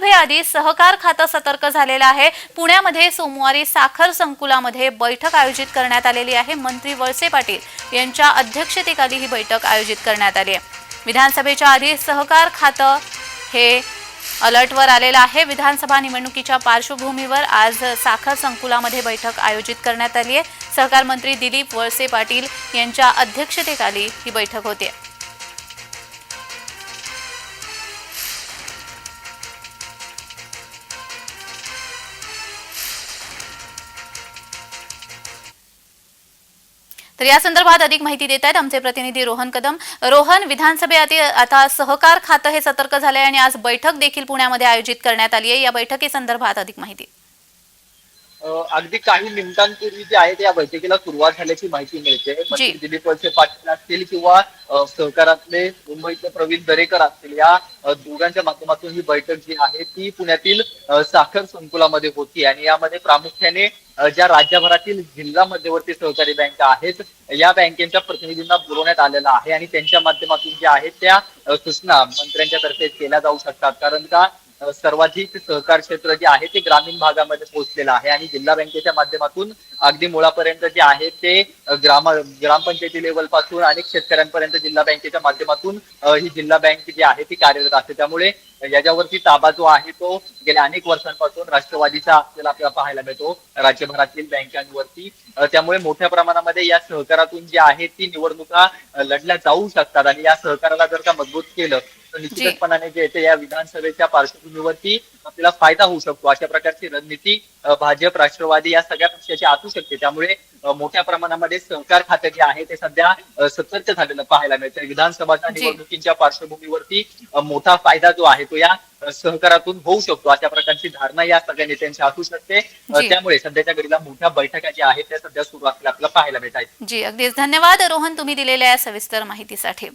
विधानसभेआधी सहकार खातं सतर्क झालेलं आहे. पुण्यामध्ये सोमवारी साखर संकुलामध्ये बैठक आयोजित करण्यात आलेली आहे. मंत्री वळसे पाटील यांच्या अध्यक्षतेखाली ही बैठक आयोजित करण्यात आली आहे. विधानसभेच्या आधी सहकार खातं हे अलर्टवर आलेलं आहे. विधानसभा निवडणुकीच्या पार्श्वभूमीवर आज साखर संकुलामध्ये बैठक आयोजित करण्यात आली आहे. सहकार मंत्री दिलीप वळसे पाटील यांच्या अध्यक्षतेखाली ही बैठक होते. तर या संदर्भात अधिक माहिती देत आहेत आमचे प्रतिनिधी रोहन कदम. रोहन विधानसभेत आता सहकार खातं हे सतर्क झालंय आणि आज बैठक देखील पुण्यामध्ये आयोजित करण्यात आली आहे. या बैठकीसंदर्भात अधिक माहिती. अगदी काही मिनिटांपूर्वी जे आहे ते या बैठकीला सुरुवात झाल्याची माहिती मिळते. मंत्री दिलीप वळसे पाटील असतील किंवा सहकारातले मुंबईचे प्रवीण दरेकर असतील या दोघांच्या माध्यमातून ही बैठक जी आहे ती पुण्यातील साखर संकुलामध्ये होती आणि यामध्ये प्रामुख्याने ज्या राज्यभरातील जिल्हा मध्यवर्ती सहकारी बँका आहेत या बँकेच्या प्रतिनिधींना बोलवण्यात आलेलं आहे आणि त्यांच्या माध्यमातून ज्या आहेत त्या सूचना मंत्र्यांच्या तर्फे केल्या जाऊ शकतात. कारण का सर्वाधिक सहकार क्षेत्र जे आहे ते ग्रामीण भागामध्ये पोहोचलेलं आहे आणि जिल्हा बँकेच्या माध्यमातून अगदी मुळापर्यंत जे आहे ते ग्राम ग्रामपंचायती लेवलपासून अनेक शेतकऱ्यांपर्यंत जिल्हा बँकेच्या माध्यमातून ही जिल्हा बँक जी आहे ती कार्यरत असते. त्यामुळे याच्यावरती ताबा जो आहे तो गेल्या अनेक वर्षांपासून राष्ट्रवादीचा आपल्याला आपल्याला पाहायला मिळतो राज्यभरातील बँकांवरती. त्यामुळे मोठ्या प्रमाणामध्ये या सहकारातून जी आहे ती निवडणुका लढल्या जाऊ शकतात आणि या सहकाराला जर का मजबूत केलं निश्चितपणाने जे येते या विधानसभेच्या पार्श्वभूमीवरती आपल्याला फायदा होऊ शकतो. अशा प्रकारची रणनीती भाजप राष्ट्रवादी या सगळ्या पक्षाची असू शकते. त्यामुळे मोठ्या प्रमाणामध्ये सहकार खातं जे आहे ते सध्या सतर्क झालेलं पाहायला मिळतं विधानसभाच्या. निवडणुकीच्या पार्श्वभूमीवरती मोठा फायदा जो आहे तो या सहकारातून होऊ शकतो. अशा प्रकारची धारणा या सगळ्या नेत्यांची असू शकते. त्यामुळे सध्याच्या घडीला मोठ्या बैठका ज्या आहेत त्या सध्या सुरू असलेल्या आपल्याला पाहायला मिळत आहेत जी अगदीच. धन्यवाद. रोहन तुम्ही दिलेल्या या सविस्तर माहितीसाठी.